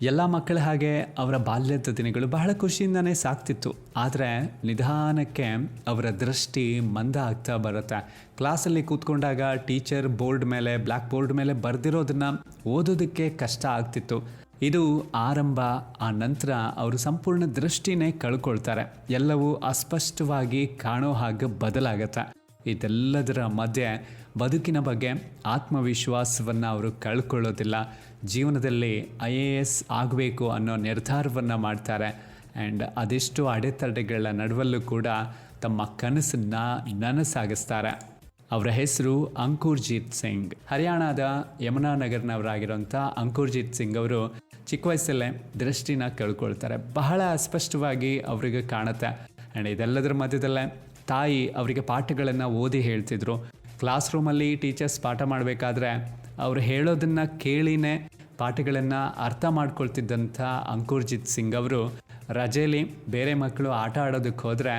ಎಲ್ಲ ಮಕ್ಕಳ ಹಾಗೆ ಅವರ ಬಾಲ್ಯದ ದಿನಗಳು ಬಹಳ ಖುಷಿಯಿಂದನೇ ಸಾಕ್ತಿತ್ತು. ಆದರೆ ನಿಧಾನಕ್ಕೆ ಅವರ ದೃಷ್ಟಿ ಮಂದ ಆಗ್ತಾ ಬರುತ್ತೆ. ಕ್ಲಾಸಲ್ಲಿ ಕೂತ್ಕೊಂಡಾಗ ಟೀಚರ್ ಬೋರ್ಡ್ ಮೇಲೆ ಬ್ಲ್ಯಾಕ್ ಬೋರ್ಡ್ ಮೇಲೆ ಬರೆದಿರೋದನ್ನ ಓದೋದಕ್ಕೆ ಕಷ್ಟ ಆಗ್ತಿತ್ತು. ಇದು ಆರಂಭ, ಆ ನಂತರ ಅವರು ಸಂಪೂರ್ಣ ದೃಷ್ಟಿನೇ ಕಳ್ಕೊಳ್ತಾರೆ. ಎಲ್ಲವೂ ಅಸ್ಪಷ್ಟವಾಗಿ ಕಾಣೋ ಹಾಗೆ ಬದಲಾಗತ್ತೆ. ಇದೆಲ್ಲದರ ಮಧ್ಯೆ ಬದುಕಿನ ಬಗ್ಗೆ ಆತ್ಮವಿಶ್ವಾಸವನ್ನು ಅವರು ಕಳ್ಕೊಳ್ಳೋದಿಲ್ಲ. ಜೀವನದಲ್ಲಿ ಐ ಎ ಎಸ್ ಆಗಬೇಕು ಅನ್ನೋ ನಿರ್ಧಾರವನ್ನು ಮಾಡ್ತಾರೆ. ಆ್ಯಂಡ್ ಅದೆಷ್ಟು ಅಡೆತಡೆಗಳ ನಡುವಲ್ಲೂ ಕೂಡ ತಮ್ಮ ಕನಸನ್ನು ನನಸಾಗಿಸ್ತಾರೆ. ಅವರ ಹೆಸರು ಅಂಕುರ್ಜೀತ್ ಸಿಂಗ್. ಹರಿಯಾಣದ ಯಮುನಾನಗರ್ನವರಾಗಿರೋಂಥ ಅಂಕುರ್ಜೀತ್ ಸಿಂಗ್ ಅವರು ಚಿಕ್ಕ ವಯಸ್ಸಲ್ಲೇ ದೃಷ್ಟಿನ ಕಳ್ಕೊಳ್ತಾರೆ. ಬಹಳ ಅಸ್ಪಷ್ಟವಾಗಿ ಅವರಿಗೆ ಕಾಣುತ್ತೆ. ಆ್ಯಂಡ್ ಇದೆಲ್ಲದರ ಮಧ್ಯದಲ್ಲೇ ತಾಯಿ ಅವರಿಗೆ ಪಾಠಗಳನ್ನು ಓದಿ ಹೇಳ್ತಿದ್ರು. ಕ್ಲಾಸ್ ರೂಮಲ್ಲಿ ಟೀಚರ್ಸ್ ಪಾಠ ಮಾಡಬೇಕಾದ್ರೆ ಅವರು ಹೇಳೋದನ್ನು ಕೇಳಿನೇ ಪಾಠಗಳನ್ನು ಅರ್ಥ ಮಾಡ್ಕೊಳ್ತಿದ್ದಂಥ ಅಂಕುರ್ಜಿತ್ ಸಿಂಗ್ ಅವರು, ರಜೆಯಲ್ಲಿ ಬೇರೆ ಮಕ್ಕಳು ಆಟ ಆಡೋದಕ್ಕೆ ಹೋದರೆ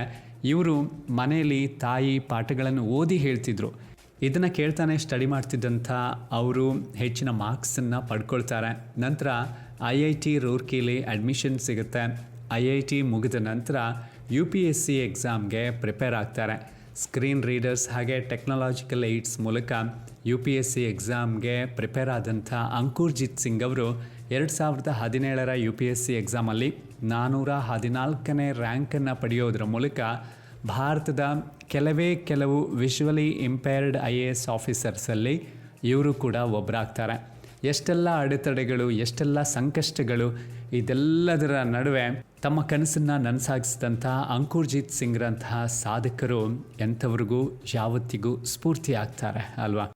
ಇವರು ಮನೆಯಲ್ಲಿ ತಾಯಿ ಪಾಠಗಳನ್ನು ಓದಿ ಹೇಳ್ತಿದ್ರು. ಇದನ್ನು ಕೇಳ್ತಾನೆ ಸ್ಟಡಿ ಮಾಡ್ತಿದ್ದಂಥ ಅವರು ಹೆಚ್ಚಿನ ಮಾರ್ಕ್ಸನ್ನು ಪಡ್ಕೊಳ್ತಾರೆ. ನಂತರ ಐ ಐ ಟಿ ರೂರ್ಕಿಲಿ ಅಡ್ಮಿಷನ್ ಸಿಗುತ್ತೆ. ಐ ಐ ಟಿ ಮುಗಿದ ನಂತರ ಯು ಪಿ ಎಸ್ ಸಿ ಎಕ್ಸಾಮ್ಗೆ ಪ್ರಿಪೇರ್ ಆಗ್ತಾರೆ. ಸ್ಕ್ರೀನ್ ರೀಡರ್ಸ್ ಹಾಗೆ ಟೆಕ್ನಾಲಜಿಕಲ್ ಏಡ್ಸ್ ಮೂಲಕ ಯು ಪಿ ಎಸ್ ಸಿ ಎಕ್ಸಾಮ್ಗೆ ಪ್ರಿಪೇರ್ ಆದಂಥ ಅಂಕುರ್ಜಿತ್ ಸಿಂಗ್ ಅವರು ಎರಡು ಸಾವಿರದ ಹದಿನೇಳರ ಯು ಪಿ ಎಸ್ ಸಿ ಎಕ್ಸಾಮಲ್ಲಿ ನಾನ್ನೂರ ಹದಿನಾಲ್ಕನೇ ರ್ಯಾಂಕನ್ನು ಪಡೆಯೋದರ ಮೂಲಕ ಭಾರತದ ಕೆಲವೇ ಕೆಲವು visually impaired I A S ಆಫೀಸರ್ಸಲ್ಲಿ ಇವರು ಕೂಡ ಒಬ್ಬರಾಗ್ತಾರೆ ಎಷ್ಟೆಲ್ಲ ಅಡೆತಡೆಗಳು, ಎಷ್ಟೆಲ್ಲ ಸಂಕಷ್ಟಗಳು, ಇದೆಲ್ಲದರ ನಡುವೆ ತಮ್ಮ ಕನಸನ್ನು ನನಸಾಗಿಸಿದಂಥ ಅಂಕುರ್ಜಿತ್ ಸಿಂಗ್ರಂತಹ ಸಾಧಕರು ಎಂಥವ್ರಿಗೂ ಯಾವತ್ತಿಗೂ ಸ್ಫೂರ್ತಿ ಆಗ್ತಾರೆ ಅಲ್ವಾ?